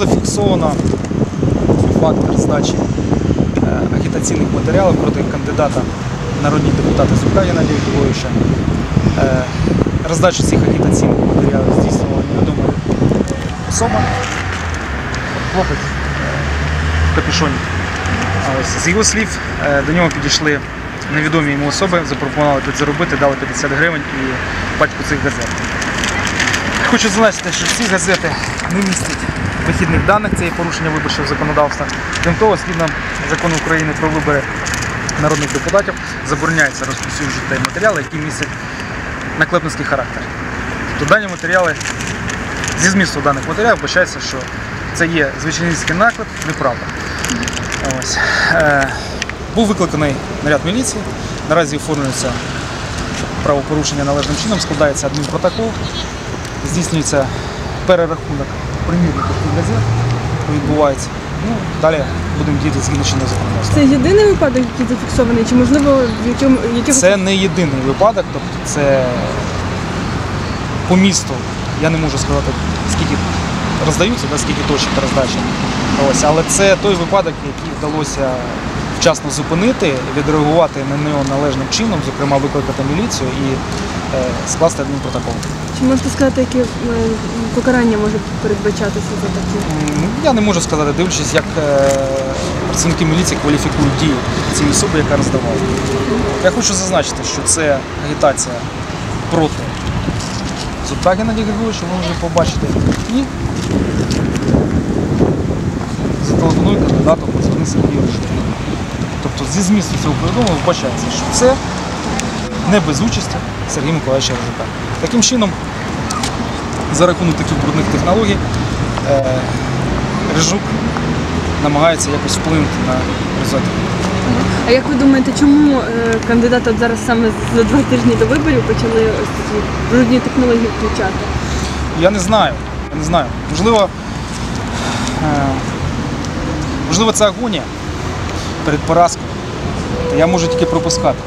зафіксовано факт роздачі е, агітаційних матеріалів проти кандидата народні депутати Зубка Геннадія Григоровича. Е, Роздачу цих агітаційних матеріалів здійснювала невідома особа, хлопець е, в капюшоні. З його слів, е, до нього підійшли невідомі йому особи, запропонували підзаробити, дали 50 гривень і пачку цих газет. Хочу зазначити, що ці газети не містять вихідних даних, це є порушення виборчого законодавства. Крім того, згідно закону України про вибори народних депутатів, забороняється розповсюджувати матеріали, які містять наклепницький характер. Тобто дані матеріали, зі змісту даних матеріалів вбачається, що це є звичайницький наклеп, неправда. Е, був викликаний наряд міліції, наразі оформлюється правопорушення належним чином, складається адмінпротокол, здійснюється перерахунок примірників тих газет, відбувається. Ну, далі будемо діяти згідно чинного законодавства. Це єдиний випадок, який зафіксований, чи можливо в якому яких... Це не єдиний випадок, тобто це по місту. Я не можу сказати, скільки роздаються, да, скільки точок роздачі. Ось, але це той випадок, який вдалося вчасно зупинити, відреагувати на нього належним чином, зокрема викликати міліцію і е, скласти адмінпротокол. чи можете сказати, яке е, покарання може передбачатися за такі? Я не можу сказати, дивлячись, як е, працівники міліції кваліфікують дії цієї особи, яка роздавала. Я хочу зазначити, що це агітація проти Зубка Геннадія Григоровича, ви вже побачите. І зателефонує кандидату Сергію Решетину. Тобто зі змісту цього повідомлення вбачається, що це не без участі Сергія Миколаївича Режика. Таким чином, за рахунок таких брудних технологій, е, Режук намагається якось вплинути на результат. А як ви думаєте, чому е, кандидати от зараз саме за два тижні до виборів почали ось такі брудні технології включати? Я не знаю. Я не знаю. Можливо, е, можливо, це агонія перед поразкою. Я можу тільки пропускати.